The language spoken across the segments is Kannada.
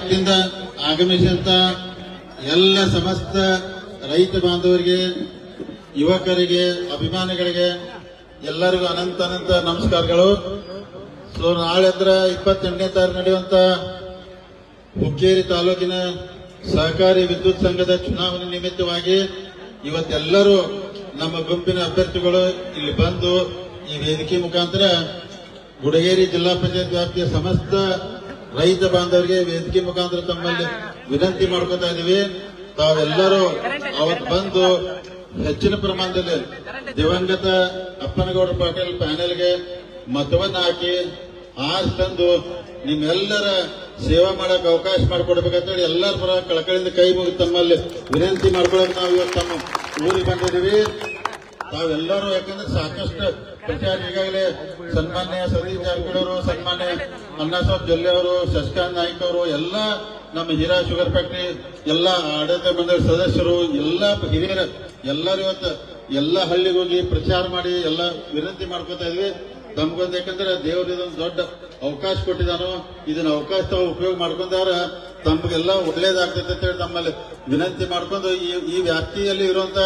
ಆಗಮಿಸಿದಂತ ಎಲ್ಲ ಸಮಸ್ತ ರೈತ ಬಾಂಧವರಿಗೆ, ಯುವಕರಿಗೆ, ಅಭಿಮಾನಿಗಳಿಗೆ ಎಲ್ಲರಿಗೂ ಅನಂತ ಅನಂತ ನಮಸ್ಕಾರಗಳು. ಸೊ, ನಾಳೆ ಅಂದ್ರೆ ಇಪ್ಪತ್ತೆಂಟನೇ ತಾರೀಕು ನಡೆಯುವಂತ ಹುಕ್ಕೇರಿ ತಾಲೂಕಿನ ಸಹಕಾರಿ ವಿದ್ಯುತ್ ಸಂಘದ ಚುನಾವಣೆ ನಿಮಿತ್ತವಾಗಿ ಇವತ್ತೆಲ್ಲರೂ ನಮ್ಮ ಗುಂಪಿನ ಅಭ್ಯರ್ಥಿಗಳು ಇಲ್ಲಿ ಬಂದು ಈ ವೇದಿಕೆ ಮುಖಾಂತರ ಗುಡಗೇರಿ ಜಿಲ್ಲಾ ಪಂಚಾಯತ್ ವ್ಯಾಪ್ತಿಯ ಸಮಸ್ತ ರೈತ ಬಾಂಧವರಿಗೆ ವೇದಿಕೆ ಮುಖಾಂತರ ತಮ್ಮಲ್ಲಿ ವಿನಂತಿ ಮಾಡ್ಕೊತಾ ಇದೀವಿ ತಾವೆಲ್ಲರೂ ಅವತ್ತು ಬಂದು ಹೆಚ್ಚಿನ ಪ್ರಮಾಣದಲ್ಲಿ ದಿವಂಗತ ಅಪ್ಪನಗೌಡ ಪಾಟೀಲ್ ಪ್ಯಾನೆಲ್ಗೆ ಮತವನ್ನ ಹಾಕಿ ಆಸ್ ತಂದು ನಿಮ್ಮೆಲ್ಲರ ಸೇವಾ ಮಾಡಕ್ ಅವಕಾಶ ಮಾಡಿಕೊಡ್ಬೇಕಂತೇಳಿ ಎಲ್ಲರ ಪರ ಕಳಕಳಿಯಿಂದ ಕೈ ಮುಗಿ ತಮ್ಮಲ್ಲಿ ವಿನಂತಿ ಮಾಡ್ಕೊಳಕ್ ನಾವು ಇವತ್ತು ತಮ್ಮ ಊರಿಗೆ ಬಂದಿದ್ದೀವಿ. ತಾವೆಲ್ಲರೂ ಯಾಕಂದ್ರೆ ಸಾಕಷ್ಟು ಪ್ರಚಾರ ಈಗಾಗಲೇ ಸನ್ಮಾನ್ಯ ಸತೀಶ್ ಜಾರಕಿಹೊಳಿ ಅವರು ಸನ್ಮಾನ್ಯ ಅಣ್ಣಾಸಾಬ್ ಜೊಲ್ಲೆ ಅವರು ಶಶಿಕಾಂತ್ ನಾಯ್ಕ ಅವರು, ಎಲ್ಲ ನಮ್ಮ ಹೀರಾ ಶುಗರ್ ಫ್ಯಾಕ್ಟರಿ, ಎಲ್ಲ ಆಡಳಿತ ಮಂಡಳಿ ಸದಸ್ಯರು, ಎಲ್ಲ ಹಿರಿಯರ, ಎಲ್ಲರೂ ಇವತ್ತು ಎಲ್ಲ ಹಳ್ಳಿಗೆ ಹೋಗಿ ಪ್ರಚಾರ ಮಾಡಿ, ಎಲ್ಲ ವಿನಂತಿ ಮಾಡ್ಕೊತಾ ಇದ್ವಿ. ತಮ್ಗೊಂದು ಯಾಕಂದ್ರೆ ದೇವರು ಇದೊಂದು ದೊಡ್ಡ ಅವಕಾಶ ಕೊಟ್ಟಿದ್ದಾನೋ, ಇದನ್ನ ಅವಕಾಶ ತಾವು ಉಪಯೋಗ ಮಾಡ್ಕೊಂಡಾರ ತಮ್ಗೆಲ್ಲ ಒಳ್ಳೇದಾಗ್ತೈತೆ ಅಂತ ಹೇಳಿ ತಮ್ಮಲ್ಲಿ ವಿನಂತಿ ಮಾಡ್ಕೊಂಡು ಈ ಈ ವ್ಯಾಪ್ತಿಯಲ್ಲಿ ಇರುವಂತ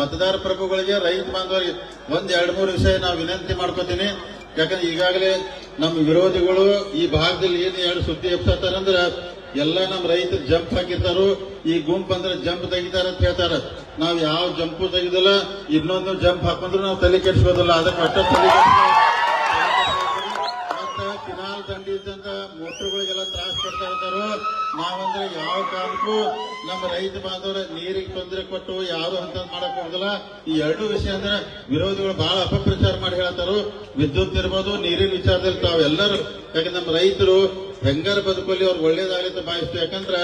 ಮತದಾರ ಪ್ರಭುಗಳಿಗೆ, ರೈತ ಬಾಂಧವರಿಗೆ ಒಂದ್ ಎರಡು ಮೂರು ವಿಷಯ ನಾವು ವಿನಂತಿ ಮಾಡ್ಕೋತೀನಿ. ಯಾಕಂದ್ರೆ ಈಗಾಗಲೇ ನಮ್ಮ ವಿರೋಧಿಗಳು ಈ ಭಾಗದಲ್ಲಿ ಏನು ಎರಡು ಸುದ್ದಿ ಎಪ್ಸತ್ತಾರಂದ್ರ ಎಲ್ಲ ನಮ್ಮ ರೈತರು ಜಂಪ್ ಹಾಕಿರ್ತಾರೋ. ಈ ಗುಂಪು ಅಂದ್ರೆ ಜಂಪ್ ತೆಗಿತಾರ ಅಂತ ಹೇಳ್ತಾರ. ನಾವ್ ಯಾವ ಜಂಪು ತೆಗಿದಿಲ್ಲ, ಇನ್ನೊಂದು ಜಂಪ್ ಹಾಕೊಂಡ್ರು ನಾವು ತಲೆ ಕೆಡಿಸ್ಬೋದಲ್ಲ, ಅದಕ್ಕೆ ಅಷ್ಟೊಂದು ತಲೆ ಕಿನಾಲ್ ಮೋಟರ್ಗಳಿಗೆಲ್ಲ ತ್ರಾಸ ಕೊಡ್ತಾ ನಾವು ನಾವಂದ್ರೆ ಯಾವ ಕಾರಣಕ್ಕೂ ನಮ್ಮ ರೈತ ಬಾಂಧವರ ನೀರಿಗೆ ತೊಂದರೆ ಕೊಟ್ಟು ಯಾರು ಅಂತ ಮಾಡಕ್ ಹೋಗುದಿಲ್ಲ. ಈ ಎರಡು ವಿಷಯ ಅಂದ್ರೆ ವಿರೋಧಿಗಳು ಬಹಳ ಅಪಪ್ರಚಾರ ಮಾಡಿ ಹೇಳ್ತಾರೋ ವಿದ್ಯುತ್ ಇರ್ಬೋದು, ನೀರಿನ ವಿಚಾರದಲ್ಲಿ ತಾವೆಲ್ಲರೂ ಯಾಕೆ ನಮ್ಮ ರೈತರು ಹೆಂಗಾರ ಬದುಕಲ್ಲಿ ಅವ್ರು ಒಳ್ಳೇದಾಗಲಿ ಅಂತ ಭಾವಿಸ್ತೀವಿ. ಯಾಕಂದ್ರೆ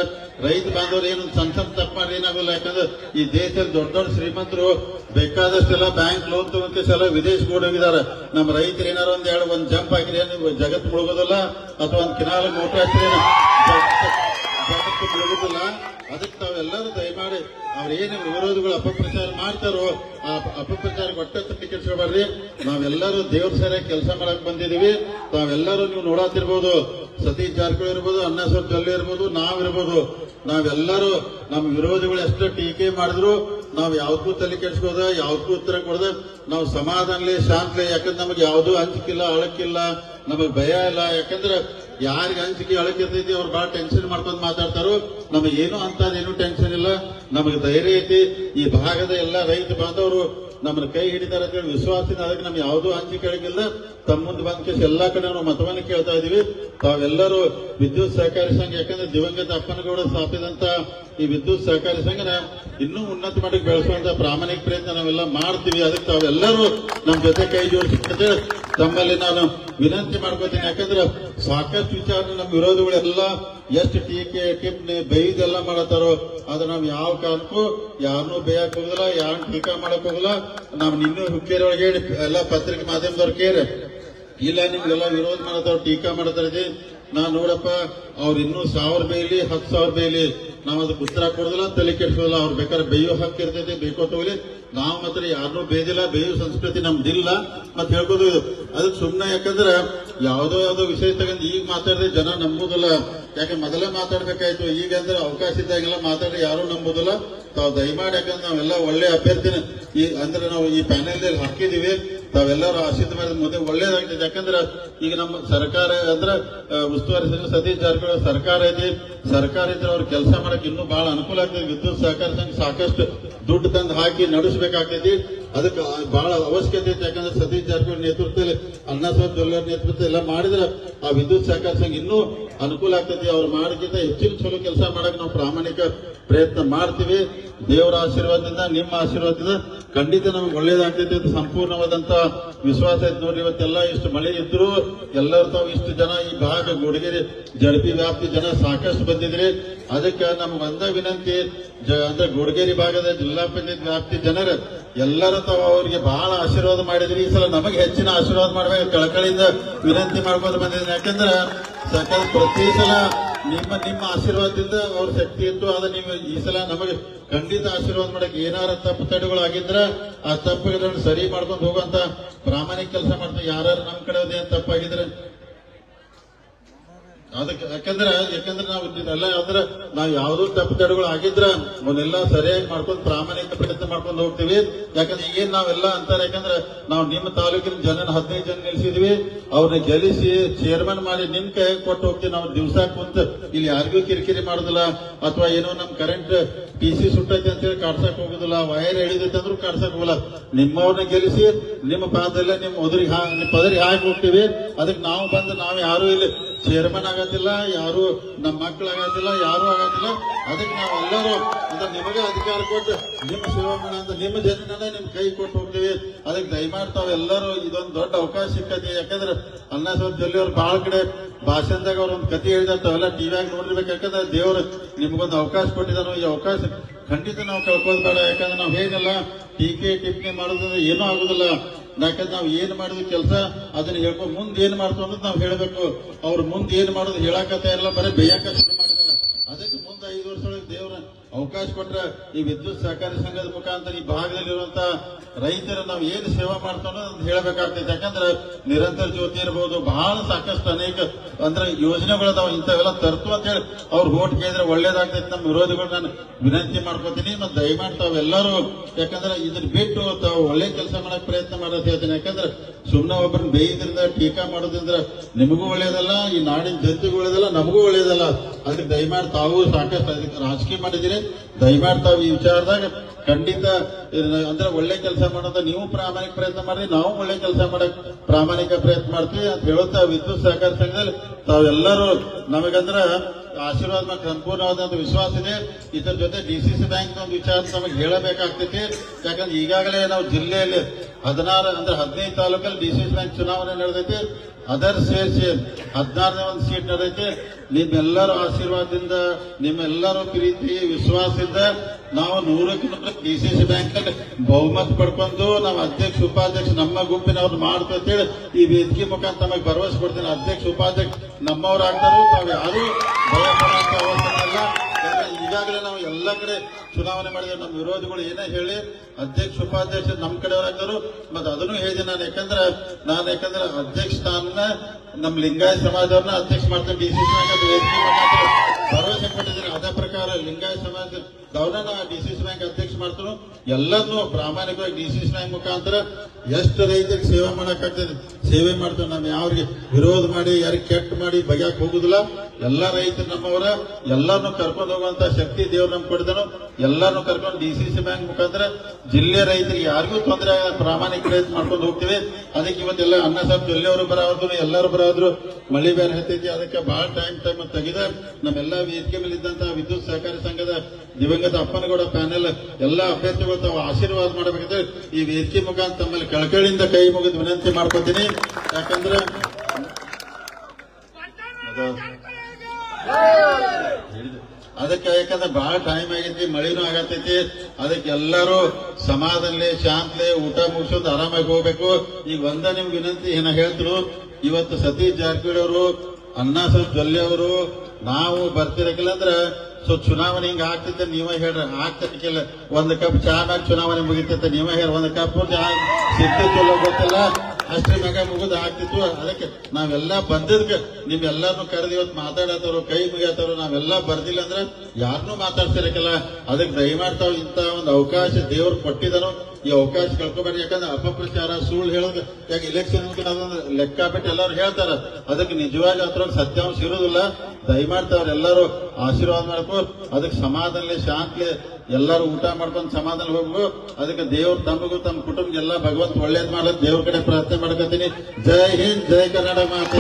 ರೈತ ಬಾಂಧವರು ಏನು ಸಣ್ಣ ಸಣ್ಣ ತಪ್ಪು ಮಾಡಿ ಏನಾಗಲ್ಲ. ಯಾಕಂದ್ರೆ ಈ ದೇಶದಲ್ಲಿ ದೊಡ್ಡ ದೊಡ್ಡ ಶ್ರೀಮಂತರು ಬೇಕಾದಷ್ಟೆಲ್ಲ ಬ್ಯಾಂಕ್ ಲೋನ್ ತಗೊಂಡ್ಕೆಲ್ಲ ವಿದೇಶಕ್ಕೆ ಹೋಗಿದ್ದಾರೆ ನಮ್ಮ ರೈತರು ಏನಾರ ಒಂದ್ ಎರಡು ಒಂದ್ ಜಂಪ್ ಹಾಕಿದ್ರೆ ಜಗತ್ತು ಮುಳುಗೋದಿಲ್ಲ? ಅಥವಾ ಒಂದ್ ಕಿನಾಲ್ ಮೋಟರ್ ಹಾಕಿದ್ರೆ ಜಗತ್ತು ಮುಳುಗೋದಿಲ್ಲ. ಅದಕ್ಕೆ ತಾವೆಲ್ಲರೂ ದಯಮಾಡಿ ಅವ್ರೇನು ವಿರೋಧಿಗಳು, ಅಪಪ್ರಚಾರ ಮಾಡ್ತಾರೋ ಆ ಅಪಪ್ರಚಾರ ಒಟ್ಟ ತಪ್ಪಿ ಕೆಲ್ಸ್ಕೊಬಾರ್ರಿ ನಾವೆಲ್ಲರೂ ದೇವ್ರ ಸರಿಯಾಗಿ ಕೆಲಸ ಮಾಡಕ್ ಬಂದಿದೀವಿ ತಾವೆಲ್ಲರೂ ನೀವು ನೋಡಾತಿರ್ಬೋದು. ಸತೀಶ್ ಜಾರಕಿಹೊಳಿ ಇರ್ಬೋದು ಅನ್ನಸರ್ ಜೊಲ್ಲೆ ಇರ್ಬೋದು, ನಾವಿರ್ಬೋದು. ನಾವೆಲ್ಲರೂ ನಮ್ಮ ವಿರೋಧಿಗಳು ಎಷ್ಟು ಟೀಕೆ ಮಾಡಿದ್ರು, ನಾವು ಯಾವ್ದಕ್ಕೂ ತಲೆ ಕೆಡ್ಸ್ಕೋದ, ಯಾವ್ದಕ್ಕೂ ಉತ್ತರ ಕೊಡದ. ನಾವು ಸಮಾಧಾನಲಿ ಶಾಂತಲಿ ಯಾಕಂದ್ರೆ ನಮಗೆ ಯಾವುದೂ ಹಂಚಿಕಿಲ್ಲ ಅಳಕಿಲ್ಲ, ನಮಗೆ ಭಯ ಇಲ್ಲ. ಯಾಕಂದ್ರೆ ಯಾರಿಗೆ ಹಂಚಿಕೆ ಅಳಕಿರ್ತೈತಿ ಅವ್ರು ಬಹಳ ಟೆನ್ಷನ್ ಮಾಡ್ಕೊಂಡು ಮಾತಾಡ್ತಾರೋ. ನಮಗೇನು ಅಂತದೇನು ಟೆನ್ಷನ್ ಇಲ್ಲ. ನಮಗೆ ಧೈರ್ಯ ಐತಿ. ಈ ಭಾಗದ ಎಲ್ಲ ರೈತ ಬಾಂಧವರು ನಮ್ಮನ್ನ ಕೈ ಹಿಡಿತಾರೆ ಅಂತ ಹೇಳಿ ವಿಶ್ವಾಸದಿಂದ ಅದಕ್ಕೆ ನಮ್ಗೆ ಯಾವುದೂ ಅಂಜಿಕೆ ಕೇಳಿಲ್ಲ ತಮ್ಮ ಮುಂದೆ ಬಂದ ಎಲ್ಲಾ ಕಡೆ ನಾವು ಮತವನ್ನು ಕೇಳ್ತಾ ಇದೀವಿ ತಾವೆಲ್ಲರೂ ವಿದ್ಯುತ್ ಸಹಕಾರಿ ಸಂಘ, ಯಾಕಂದ್ರೆ ದಿವಂಗತ ಅಪ್ಪನಗೌಡ ಸ್ಥಾಪಿಸಿದಂತ ಈ ವಿದ್ಯುತ್ ಸಹಕಾರಿ ಸಂಘನ ಇನ್ನೂ ಉನ್ನತ ಮಟ್ಟಕ್ಕೆ ಬೆಳೆಸುವಂತ ಪ್ರಾಮಾಣಿಕ ಪ್ರಯತ್ನ ನಾವೆಲ್ಲ ಮಾಡ್ತೀವಿ. ಅದಕ್ಕೆ ತಾವೆಲ್ಲರೂ ನಮ್ಮ ಜೊತೆ ಕೈ ಜೋಡಿಸಿ ತಮ್ಮಲ್ಲಿ ನಾನು ವಿನಂತಿ ಮಾಡ್ಕೋತೀನಿ ಯಾಕಂದ್ರೆ ಸಾಕಷ್ಟು ವಿಚಾರ ನಮ್ಮ ವಿರೋಧಿಗಳೆಲ್ಲ ಎಷ್ಟು ಟೀಕೆ, ಟಿಪ್ಪಣಿ ಬೈದೆಲ್ಲ ಮಾಡತ್ತಾರೋ, ಆದ್ರೆ ನಾವು ಯಾವ ಕಾರಣಕ್ಕೂ ಯಾರನ್ನೂ ಬೇಯಕ್ ಹೋಗಲ್ಲ, ಯಾರನ್ನ ಟೀಕಾ ಮಾಡಕ್ ಹೋಗಲ್ಲ. ನಾವು ನಿನ್ನೂ ಹೇಳಿ ಎಲ್ಲ ಪತ್ರಿಕೆ ಮಾಧ್ಯಮದವ್ರು ಕೇರಿ ಇಲ್ಲ, ನಿಮ್ಗೆಲ್ಲ ವಿರೋಧ ಮಾಡತ್ತಾರ, ಟೀಕಾ ಮಾಡತಾರ ನಾ ನೋಡಪ್ಪ, ಅವ್ರು ಇನ್ನೂ ಸಾವಿರ ಬೇಯಲಿ ಹತ್ತು ಸಾವಿರ ಬೇಯಲಿ ನಾವ್ ಅದಕ್ಕೆ ಉತ್ತರ ಕೊಡೋದಿಲ್ಲ, ತಲೆ ಕೆಡಿಸೋದಿಲ್ಲ, ಅವ್ರು ಬೇಕಾದ್ರೆ ಬೇಯೋ ಹಕ್ಕು ಇರ್ತೈತೆ, ಬೇಕೋ ತಗೋಲಿ ನಾವು ಮಾತ್ರ ಯಾರನ್ನೂ ಬೇದಿಲ್ಲ, ಬೇಯೋ ಸಂಸ್ಕೃತಿ ನಮ್ದಿಲ್ಲ. ಮತ್ತೆ ಹೇಳ್ಬೋದು ಇದು. ಅದಕ್ಕೆ ಸುಮ್ಮನೆ ಯಾಕಂದ್ರೆ ಯಾವುದೋ ಯಾವುದೋ ವಿಷಯ ತಗೊಂಡು ಈಗ ಮಾತಾಡಿದ್ರೆ ಜನ ನಂಬುದಿಲ್ಲ. ಯಾಕೆ ಮೊದಲೇ ಮಾತಾಡ್ಬೇಕಾಯ್ತು, ಈಗ ಅಂದ್ರೆ ಅವಕಾಶ ಇದ್ದಾಗೆಲ್ಲ ಮಾತಾಡಿ ಯಾರು ನಂಬುದಿಲ್ಲ. ತಾವು ದಯಮಾಡಿ ಯಾಕಂದ್ರೆ ನಾವೆಲ್ಲ ಒಳ್ಳೆ ಅಭ್ಯರ್ಥಿನ. ಈ ಅಂದ್ರೆ ನಾವು ಈ ಪ್ಯಾನೆಲ್ ಹಾಕಿದೀವಿ. ತಾವೆಲ್ಲರೂ ಆಶೀರ್ವಾದ ಮಾಡಿದ ಮುಂದೆ ಒಳ್ಳೇದಾಗ್ತದೆ. ಯಾಕಂದ್ರೆ ಈಗ ನಮ್ಮ ಸರ್ಕಾರ ಅಂದ್ರೆ ಉಸ್ತುವಾರಿ ಸಚಿವ ಸತೀಶ್ ಜಾರಕಿಹೊಳಿ ಸರ್ಕಾರ ಐತಿ ಸರ್ಕಾರ ಇದ್ರೆ ಅವ್ರ ಕೆಲಸ ಮಾಡಕ್ ಇನ್ನೂ ಬಹಳ ಅನುಕೂಲ ಆಗ್ತದೆ. ವಿದ್ಯುತ್ ಸಹಕಾರ ಸಂಘ ಸಾಕಷ್ಟು ದುಡ್ಡು ತಂದು ಹಾಕಿ ನಡೆಸಬೇಕಾಗ್ತೈತಿ ಅದಕ್ಕೆ ಬಹಳ ಅವಶ್ಯಕತೆ ಐತಿ ಯಾಕಂದ್ರೆ ಸತೀಶ್ ಜಾರಕಿಹೊಳಿ ನೇತೃತ್ವದಲ್ಲಿ ಅಣ್ಣಾಸಾಬ್ ಜೊಲ್ಲೆಯವ್ರ ನೇತೃತ್ವ ಎಲ್ಲ ಮಾಡಿದ್ರೆ ಆ ವಿದ್ಯುತ್ ಸಹಕಾರ ಸಂಘ ಇನ್ನೂ ಅನುಕೂಲ ಆಗ್ತೈತಿ ಅವ್ರು ಮಾಡೋಕ್ಕಿಂತ ಹೆಚ್ಚಿನ ಚಲೋ ಕೆಲಸ ಮಾಡಕ್ ನಾವು ಪ್ರಾಮಾಣಿಕ ಪ್ರಯತ್ನ ಮಾಡ್ತೀವಿ. ದೇವರ ಆಶೀರ್ವಾದದಿಂದ, ನಿಮ್ಮ ಆಶೀರ್ವಾದದಿಂದ ಖಂಡಿತ ನಮ್ಗೆ ಒಳ್ಳೇದಾಗ್ತೈತಿ ಅಂತ ಸಂಪೂರ್ಣವಾದಂತ ವಿಶ್ವಾಸ ಐತೆ ನೋಡ್ರಿ. ಇವತ್ತೆಲ್ಲ ಇಷ್ಟು ಮಳೆ ಇದ್ರು ಎಲ್ಲರೂ ತಾವು ಇಷ್ಟು ಜನ ಈ ಭಾಗ ಗುಡಗೇರಿ, ಜಡಪಿ ವ್ಯಾಪ್ತಿ ಜನ ಸಾಕಷ್ಟು ಬಂದಿದ್ರಿ. ಅದಕ್ಕೆ ನಮ್ಗೆ ಒಂದ ವಿನಂತಿ ಅಂದ್ರೆ ಗುಡಗೇರಿ ಭಾಗದ ಜಿಲ್ಲಾ ಪಂಚಾಯತ್ ವ್ಯಾಪ್ತಿ ಜನರ ಎಲ್ಲರೂ ತಾವು ಅವರಿಗೆ ಬಹಳ ಆಶೀರ್ವಾದ ಮಾಡಿದ್ರಿ. ಈ ಸಲ ನಮಗೆ ಹೆಚ್ಚಿನ ಆಶೀರ್ವಾದ ಮಾಡಬೇಕು ಕಳಕಳಿಯಿಂದ ವಿನಂತಿ ಮಾಡ್ಕೊಂಡು ಬಂದಿದ್ದೀನಿ. ಯಾಕಂದ್ರೆ ಸಕಲ್ ಪ್ರತಿ ಸಲ ನಿಮ್ಮ ನಿಮ್ಮ ಆಶೀರ್ವಾದದಿಂದ ಅವ್ರ ಶಕ್ತಿ ಇತ್ತು. ಆದ್ರೆ ನೀವು ಈ ಸಲ ನಮಗೆ ಖಂಡಿತ ಆಶೀರ್ವಾದ ಮಾಡಕ್ಕೆ ಏನಾರ ತಪ್ಪು ತಡೆಗಳು ಆಗಿದ್ರೆ ಆ ತಪ್ಪುಗಳನ್ನು ಸರಿ ಮಾಡ್ಕೊಂಡು ಹೋಗುವಂತ ಪ್ರಾಮಾಣಿಕ ಕೆಲಸ ಮಾಡ್ತಾರೆ ಯಾರು ನಮ್ಮ ಕಡೆ ಏನು ತಪ್ಪಾಗಿದ್ರೆ ಅದಕ್ಕೆ ಯಾಕಂದ್ರೆ ಯಾಕಂದ್ರೆ ನಾವು ಇದೆಲ್ಲ ಅಂದ್ರೆ ನಾವು ಯಾವ್ದೋ ತಪ್ಪು ತಡೆಗಳು ಆಗಿದ್ರ ಅವನ್ನೆಲ್ಲ ಸರಿಯಾಗಿ ಮಾಡ್ಕೊಂಡು ಪ್ರಾಮಾಣಿಕ ಪ್ರಯತ್ನ ಮಾಡ್ಕೊಂಡು ಹೋಗ್ತೀವಿ. ಯಾಕಂದ್ರೆ ಈಗೇನ್ ನಾವೆಲ್ಲ ಅಂತಾರೆ, ಯಾಕಂದ್ರೆ ನಾವು ನಿಮ್ಮ ತಾಲೂಕಿನ ಜನನ ಹದಿನೈದು ಜನ ನಿಲ್ಸಿದ್ವಿ. ಅವ್ರನ್ನ ಗೆಲ್ಲಿಸಿ ಚೇರ್ಮನ್ ಮಾಡಿ ನಿಮ್ ಕೈ ಕೊಟ್ಟು ಹೋಗ್ತೀವಿ. ನಾವು ದಿವಸ ಕುಂತ ಇಲ್ಲಿ ಯಾರಿಗೂ ಕಿರಿಕಿರಿ ಮಾಡುದಿಲ್ಲ. ಅಥವಾ ಏನೋ ನಮ್ ಕರೆಂಟ್ ಟಿ ಸಿ ಸುಟ್ಟೈತೆ ಅಂತೇಳಿ ಕಾಡ್ಸಕ್ ಹೋಗುದಿಲ್ಲ. ವೈರ್ ಎಳಿದೈತೆ ಅಂದ್ರೂ ಕಾಡ್ಸಕ್ ಹೋಗಲ್ಲ ನಿಮ್ಮವ್ರನ್ನ ಗೆಲ್ಲಿಸಿ ನಿಮ್ಮ ಪಾದದಲ್ಲೇ ನಿಮ್ಮ ಒದರಿ ಹಾ ನಿಮ್ಮ ಪದರಿಗೆ ಹಾಕಿ ಹೋಗ್ತೀವಿ. ಅದಕ್ಕೆ ನಾವು ಬಂದು ನಾವು ಯಾರು ಇಲ್ಲಿ ಚೇರ್ಮನ್ ಆಗೋದಿಲ್ಲ ಯಾರು ನಮ್ಮ ಮಕ್ಕಳು ಆಗತ್ತಿಲ್ಲ, ಯಾರು ಆಗೋದಿಲ್ಲ ಅದಕ್ಕೆ ನಾವು ಎಲ್ಲರೂ ಅಂದ್ರೆ ನಿಮಗೆ ಅಧಿಕಾರ ಕೊಟ್ಟು ನಿಮ್ಮ ಸೇವಾ ಅಂತ ನಿಮ್ಮ ಜನನೇ ನಿಮ್ ಕೈ ಕೊಟ್ಟು ಹೋಗ್ತೀವಿ. ಅದಕ್ಕೆ ದಯಮಾಡಿ ತಾವೆಲ್ಲರೂ ಇದೊಂದು ದೊಡ್ಡ ಅವಕಾಶ ಸಿಕ್ಕತಿ ಯಾಕಂದ್ರೆ ಅನ್ನ ಜಲ್ಲಿ ಅವ್ರು ಬಹಳ ಕಡೆ ಭಾಷಣದಾಗ ಅವ್ರು ಒಂದು ಕತೆ ಹೇಳಿದ ತಾವೆಲ್ಲ ಟಿವಿಯಾಗಿ ನೋಡಿರ್ಬೇಕು. ಯಾಕಂದ್ರೆ ದೇವರು ನಿಮ್ಗೊಂದು ಅವಕಾಶ ಕೊಟ್ಟಿದ್ದಾನೋ, ಈ ಅವಕಾಶ ಖಂಡಿತ ನಾವು ಕಳ್ಕೋದ್ ಬೇಡ ಯಾಕಂದ್ರೆ ನಾವು ಹೇಗಲ್ಲ, ಟೀಕೆ ಟಿಪ್ಪಣಿ ಮಾಡೋದ್ರಿಂದ ಏನೂ ಆಗುದಿಲ್ಲ. ಯಾಕಂದ್ರೆ ನಾವು ಏನ್ ಮಾಡಿದ ಕೆಲಸ ಅದನ್ನ ಹೇಳ್ಕೊ ಮುಂದೆ ಏನ್ ಮಾಡ್ತೋ ಅನ್ನೋದು ನಾವು ಹೇಳ್ಬೇಕು. ಅವ್ರು ಮುಂದೆ ಏನ್ ಮಾಡೋದು ಹೇಳಕತ್ತ ಎಲ್ಲ ಬರೀ ಬೇಯಕ ಶುರು ಮಾಡಿದಾರೆ. ಅದಕ್ಕೆ ಮುಂದೆ ಐದು ವರ್ಷದೊಳಗೆ ದೇವರ ಅವಕಾಶ ಕೊಟ್ರೆ ಈ ವಿದ್ಯುತ್ ಸಹಕಾರಿ ಸಂಘದ ಮುಖಾಂತರ ಈ ಭಾಗದಲ್ಲಿರುವಂತ ರೈತರ ನಾವು ಏನು ಸೇವಾ ಮಾಡ್ತಾನೋ ಅಂತ ಹೇಳಬೇಕಾಗ್ತೈತೆ. ಯಾಕಂದ್ರೆ ನಿರಂತರ ಜ್ಯೋತಿ ಇರಬಹುದು ಬಹಳ ಸಾಕಷ್ಟು ಅನೇಕ ಅಂದ್ರೆ ಯೋಜನೆಗಳದಾವ ಇಂಥವೆಲ್ಲ ತರ್ತು ಅಂತ ಹೇಳಿ ಅವ್ರು ಓಟ್ ಕೇಳಿದ್ರೆ ಒಳ್ಳೇದಾಗ್ತೈತೆ. ನಮ್ಮ ವಿರೋಧಿಗಳು ನಾನು ವಿನಂತಿ ಮಾಡ್ಕೋತೀನಿ. ಮತ್ತೆ ದಯಮಾಡಿ ತಾವೆಲ್ಲರೂ ಯಾಕಂದ್ರೆ ಇದನ್ನ ಬಿಟ್ಟು ತಾವು ಒಳ್ಳೆ ಕೆಲಸ ಮಾಡಕ್ ಪ್ರಯತ್ನ ಮಾಡೋದು ಹೇಳ್ತೀನಿ. ಯಾಕಂದ್ರೆ ಸುಮ್ಮನೆ ಒಬ್ಬರನ್ನ ಬೇಯಿದ್ರಿಂದ, ಟೀಕಾ ಮಾಡೋದ್ರಿಂದ ನಿಮಗೂ ಒಳ್ಳೇದಲ್ಲ, ಈ ನಾಡಿನ ಜನತೆಗೂ ಒಳ್ಳೇದಲ್ಲ, ನಮಗೂ ಒಳ್ಳೇದಲ್ಲ. ಅದಕ್ಕೆ ದಯಮಾಡಿ ತಾವು ಸಾಕಷ್ಟು ರಾಜಕೀಯ ಮಾಡಿದಿರಿ ದಯಮಾಡಿ ತಾವು ಈ ವಿಚಾರದಾಗ ಖಂಡಿತ ಅಂದ್ರೆ ಒಳ್ಳೆ ಕೆಲಸ ಮಾಡೋದ ನೀವು ಪ್ರಾಮಾಣಿಕ ಪ್ರಯತ್ನ ಮಾಡ್ರಿ, ನಾವು ಒಳ್ಳೆ ಕೆಲಸ ಮಾಡಕ್ ಪ್ರಾಮಾಣಿಕ ಪ್ರಯತ್ನ ಮಾಡ್ತೀವಿ ಅಂತ ಹೇಳುತ್ತಾ ವಿದ್ಯುತ್ ಸಹಕಾರ ಸಂಘದಲ್ಲಿ ತಾವೆಲ್ಲರೂ ನಮಗಂದ್ರ ಆಶೀರ್ವಾದ ಮಾಡಿ ಸಂಪೂರ್ಣವಾದಂತ ವಿಶ್ವಾಸ ಇದೆ. ಇದರ ಜೊತೆ ಡಿಸಿಸಿ ಬ್ಯಾಂಕ್ ಒಂದು ವಿಚಾರ ನಮಗೆ ಹೇಳಬೇಕಾಗ್ತೈತಿ. ಯಾಕಂದ್ರೆ ಈಗಾಗಲೇ ನಾವು ಜಿಲ್ಲೆಯಲ್ಲಿ ಹದಿನಾರು, ಅಂದ್ರೆ ಹದಿನೈದು ತಾಲೂಕಲ್ಲಿ ಡಿಸಿಸಿ ಬ್ಯಾಂಕ್ ಚುನಾವಣೆ ನಡೆದೈತಿ. ಅದರ್ ಸೇರಿಸಿ ಹದಿನಾರನೇ ಒಂದು ಸೀಟ್ ನಡೆದೈತಿ. ನಿಮ್ಮೆಲ್ಲರ ಆಶೀರ್ವಾದದಿಂದ, ನಿಮ್ಮೆಲ್ಲರ ಪ್ರೀತಿ ವಿಶ್ವಾಸದಿಂದ ನಾವು ನೂರಕ್ಕೆ ನೂರ ಡಿಸಿಸಿ ಬ್ಯಾಂಕ್ ಅಲ್ಲಿ ಬಹುಮತ ಪಡ್ಕೊಂಡು ನಾವು ಅಧ್ಯಕ್ಷ, ಉಪಾಧ್ಯಕ್ಷ ನಮ್ಮ ಗುಂಪಿನವ್ರು ಮಾಡ್ತಾ ಅಂತೇಳಿ ಈ ವೇದಿಕೆ ಮುಖಾಂತರ ತಮಗೆ ಭರವಸೆ ಕೊಡ್ತೀನಿ. ಅಧ್ಯಕ್ಷ, ಉಪಾಧ್ಯಕ್ಷ ನಮ್ಮವರಾಗ್ತಾರೆ ನಾವು ಯಾರು ಭಯ ಈಗಾಗಲೇ ನಾವು ಎಲ್ಲ ಕಡೆ ಚುನಾವಣೆ ಮಾಡಿದ್ರೆ ನಮ್ಮ ವಿರೋಧಿಗಳು ಏನೇ ಹೇಳಿ, ಅಧ್ಯಕ್ಷ, ಉಪಾಧ್ಯಕ್ಷ ನಮ್ಮ ಕಡೆಯವರಾಗ್ತಾರು ಮತ್ತೆ ಅದನ್ನು ಹೇಳಿದೆ ನಾನು ಯಾಕಂದ್ರೆ ನಾನು ಯಾಕಂದ್ರೆ ಅಧ್ಯಕ್ಷ ಸ್ಥಾನ ನಮ್ಮ ಲಿಂಗಾಯತ ಸಮಾಜವನ್ನ ಅಧ್ಯಕ್ಷ ಮಾಡ್ತೇನೆ, ಡಿ ಸಿ ಭರವಸೆ ಕೊಟ್ಟಿದ್ದೀನಿ. ಅದೇ ಪ್ರಕಾರ ಲಿಂಗಾಯತ ಸಮಾಜ ಅವ್ರನ್ನ ಡಿ ಸಿ ಸಿ ಬ್ಯಾಂಕ್ ಅಧ್ಯಕ್ಷ ಮಾಡ್ತಾರೋ ಎಲ್ಲರನ್ನೂ ಪ್ರಾಮಾಣಿಕವಾಗಿ ಡಿ ಸಿ ಬ್ಯಾಂಕ್ ಮುಖಾಂತರ ಎಷ್ಟು ರೈತರಿಗೆ ಸೇವೆ ಮಾಡೋಕ್ಕಾಗ್ತದೆ? ಸೇವೆ ಮಾಡ್ತಾರೆ ನಾವು ಯಾವ್ರಿಗೆ ವಿರೋಧ ಮಾಡಿ, ಯಾರಿಗೆ ಕೆಟ್ಟ ಮಾಡಿ ಬಗೆಯಕ್ಕೆ ಹೋಗುದಿಲ್ಲ. ಎಲ್ಲ ರೈತರು ನಮ್ಮವರ ಎಲ್ಲರನ್ನು ಕರ್ಕೊಂಡು ಹೋಗುವಂತ ಶಕ್ತಿ ದೇವ್ರು ನಮ್ಗೆ ಕೊಡ್ತಾನು ಎಲ್ಲರನ್ನು ಕರ್ಕೊಂಡು ಡಿ ಸಿ ಸಿ ಬ್ಯಾಂಕ್ ಮುಖಾಂತರ ಜಿಲ್ಲೆ ರೈತರಿಗೆ ಯಾರಿಗೂ ತೊಂದರೆ ಆಗದ ಪ್ರಾಮಾಣಿಕ ರೈತ ಮಾಡ್ಕೊಂಡು ಹೋಗ್ತೀವಿ. ಅದಕ್ಕೆ ಇವತ್ತೆಲ್ಲ ಅನ್ನ ಸಾಹೇಬ್ ಜೊಲ್ಲೆಯವರು ಬರಾವ್ರು ಎಲ್ಲರೂ ಬರಾದ್ರು ಮಳಿ ಬೇರೆ ಹತ್ತೈತಿ, ಅದಕ್ಕೆ ಬಹಳ ಟೈಮ್ ಟೈಮ್ ತೆಗೆದ ನಮ್ಮೆಲ್ಲ ವೇದಿಕೆ ಮೇಲೆ ಇದ್ದಂತಹ ವಿದ್ಯುತ್ ಸಹಕಾರಿ ಸಂಘದ ದಿವಂಗತ ಅಪ್ಪನಗೌಡ ಪ್ಯಾನೆಲ್ ಎಲ್ಲ ಅಭ್ಯರ್ಥಿಗಳು ತಾವು ಆಶೀರ್ವಾದ ಮಾಡಬೇಕಂದ್ರೆ ಈ ವೇದಿಕೆ ಮುಖಾಂತರ ತಮ್ಮಲ್ಲಿ ಕಳಕಳಿಯಿಂದ ಕೈ ಮುಗಿದು ವಿನಂತಿ ಮಾಡ್ಕೋತೀನಿ. ಯಾಕಂದ್ರೆ. ಅದಕ್ಕೆ ಯಾಕಂದ್ರೆ ಬಹಳ ಟೈಮ್ ಆಗೈತಿ ಮಳಿನೂ ಆಗತೈತಿ ಅದಕ್ಕೆ ಎಲ್ಲರೂ ಸಮಾಧಾನಲೆ ಶಾಂತಲೆ ಊಟ ಮುಗಿಸೋದು ಆರಾಮಾಗಿ ಹೋಗ್ಬೇಕು. ಈಗ ಒಂದ ನಿಮ್ಗೆ ವಿನಂತಿ, ಏನ ಹೇಳ್ತಿರು. ಇವತ್ತು ಸತೀಶ್ ಜಾರಕಿಹೊಳಿ ಅವರು ಸಾಹೇಬ್ ಜೊಲ್ಲೆ ಅವರು, ನಾವು ಬರ್ತಿರಕಿಲ್ಲ ಅಂದ್ರ ಸೊ ಚುನಾವಣೆ ಹಿಂಗ ಆಗ್ತಿದ್ದ ನೀವೇ ಹೇಳ್ರಿ. ಆಗ್ತಿರ್ಕಿಲ್ಲ ಒಂದ್ ಕಪ್ ಚಾ ಮ್ಯಾಗ ಚುನಾವಣೆ ಮುಗಿತೈತೆ ನೀವೇ ಹೇಳಿ ಒಂದ್ ಕಪ್ ಚಾ ಸಿಗ್ತಿತ್ತು ಗೊತ್ತಿಲ್ಲ. ಅಷ್ಟೇ ಮ್ಯಾಗ ಮುಗಿದು ಆಗ್ತಿತ್ತು. ಅದಕ್ಕೆ ನಾವೆಲ್ಲ ಬಂದಿದ್ಕ ನಿಮ್ಮೆಲ್ಲರನ್ನು ಕರೆದು ಇವತ್ತು ಮಾತಾಡತ್ತಾರೋ ಕೈ ಮುಗಿಯತ್ತಾರೋ ನಾವೆಲ್ಲ ಬರ್ದಿಲ್ಲ ಅಂದ್ರೆ ಯಾರನ್ನೂ ಮಾತಾಡ್ತಿರಕಿಲ್ಲ ಅದಕ್ಕೆ ದಯಮಾಡ್ತಾವ್ ಇಂತ ಒಂದು ಅವಕಾಶ ದೇವ್ರು ಕೊಟ್ಟಿದ್ದಾರೋ ಈ ಅವಕಾಶ ಕಳ್ಕೊಬೇಡಿ ಯಾಕಂದ್ರೆ ಅಪಪ್ರಚಾರ ಸುಳ್ಳು ಹೇಳೋದು ಯಾಕೆ ಇಲೆಕ್ಷನ್ ಅದೊಂದು ಲೆಕ್ಕ ಬಿಟ್ಟು ಎಲ್ಲರೂ ಹೇಳ್ತಾರ. ಅದಕ್ಕೆ ನಿಜವಾಗಿ ಅದ್ರೊಳಗೆ ಸತ್ಯಾಂಶ ಇರೋದಿಲ್ಲ ದಯಮಾಡ್ತಾವ್ರ ಎಲ್ಲರೂ ಆಶೀರ್ವಾದ ಮಾಡ್ಕೊ ಅದಕ್ಕೆ ಸಮಾಧಾನಲಿ ಶಾಂತಿ ಎಲ್ಲರೂ ಊಟ ಮಾಡ್ಕೊಂಡು ಸಮಾಧಾನ ಹೋಗ್ಬೇಕು. ಅದಕ್ಕೆ ದೇವ್ರ ತಮಗೂ ತಮ್ಮ ಕುಟುಂಬ ಎಲ್ಲ ಭಗವಂತ ಒಳ್ಳೇದ್ ಮಾಡೋದು ದೇವ್ರ ಕಡೆ ಪ್ರಾರ್ಥನೆ ಮಾಡ್ಕೊತೀನಿ. ಜೈ ಹಿಂದ್ ಜೈ ಕನ್ನಡ ಮಾತಾ.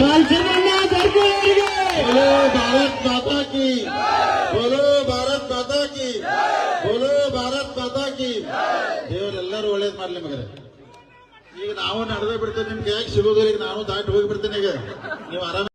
ಮಗರೇ ಈಗ ನಾವು ನಡೆದೇ ಬಿಡ್ತೇವೆ, ನಿಮ್ಗೆ ಯಾಕೆ ಸಿಗೋದಿಲ್ಲ ಈಗ ನಾನು ದಾಟಿ ಹೋಗಿ ಬಿಡ್ತೇನೆ ಈಗ. ನೀವು ಆರಾಮ